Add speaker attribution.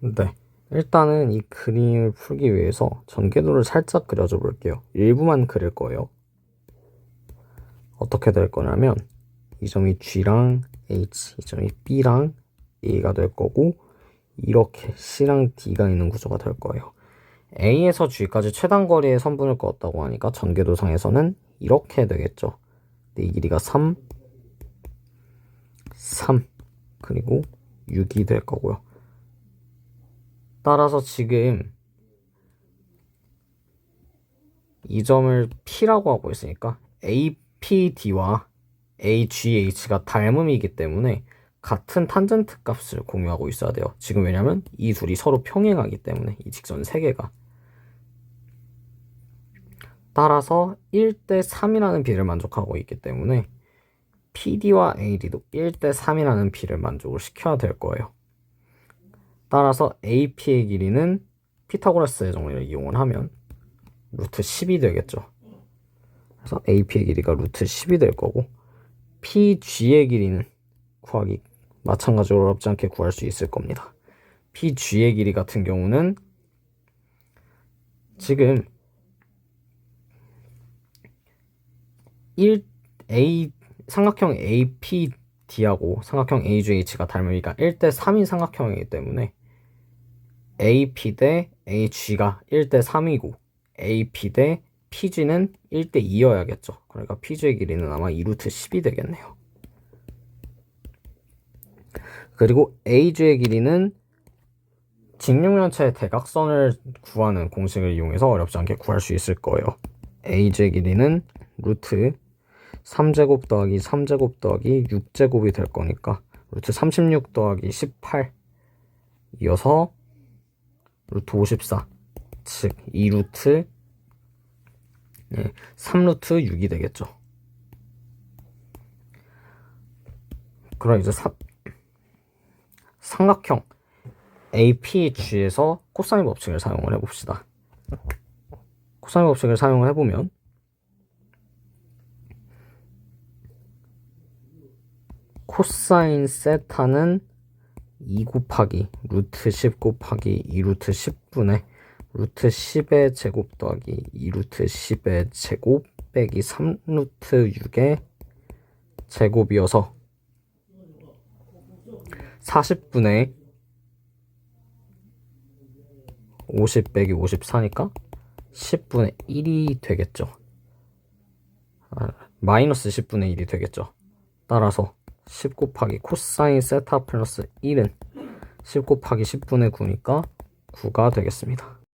Speaker 1: 네. 일단은 이 그림을 풀기 위해서 전개도를 살짝 그려줘 볼게요. 일부만 그릴 거예요. 어떻게 될 거냐면 이 점이 G랑 H, 이 점이 B랑 A가 될 거고 이렇게 C랑 D가 있는 구조가 될 거예요. A에서 G까지 최단 거리의 선분을 그었다고 하니까 전개도상에서는 이렇게 되겠죠. 근데 이 길이가 3, 3, 그리고 6이 될 거고요. 따라서 지금 이 점을 P라고 하고 있으니까 APD와 AGH가 닮음이기 때문에 같은 탄젠트 값을 공유하고 있어야 돼요. 지금 왜냐면 이 둘이 서로 평행하기 때문에 이 직선 세 개가 따라서 1대 3이라는 비를 만족하고 있기 때문에 PD와 AD도 1대 3이라는 비를 만족을 시켜야 될 거예요. 따라서 AP의 길이는 피타고라스의 정리를 이용을 하면 루트 10이 되겠죠. 그래서 AP의 길이가 루트 10이 될 거고 PG의 길이는 구하기 마찬가지로 어렵지 않게 구할 수 있을 겁니다. PG의 길이 같은 경우는 지금 1 A 삼각형 APD하고 삼각형 AGH가 닮으니까 1대 3인 삼각형이기 때문에 AP 대 AG가 1대 3이고 AP 대 PG는 1대 2여야겠죠. 그러니까 PG의 길이는 아마 2루트 10이 되겠네요. 그리고 AG의 길이는 직육면체의 대각선을 구하는 공식을 이용해서 어렵지 않게 구할 수 있을 거예요. AG의 길이는 루트 3제곱 더하기 3제곱 더하기 6제곱이 될 거니까 루트 36 더하기 18 이어서 루트 54 즉 2루트 네, 3루트 6이 되겠죠. 그럼 이제 사, 삼각형 APG에서 코사인 법칙을 사용을 해봅시다. 코사인 법칙을 사용을 해보면 코사인 세타는 2 곱하기 루트 10 곱하기 2 루트 10분의 루트 10의 제곱 더하기 2 루트 10의 제곱 빼기 3 루트 6의 제곱이어서 40분의 50 빼기 54니까 10분의 1이 되겠죠. 아, 마이너스 10분의 1이 되겠죠. 따라서 10 곱하기 코사인 세타 플러스 1은 10 곱하기 10분의 9니까 9가 되겠습니다.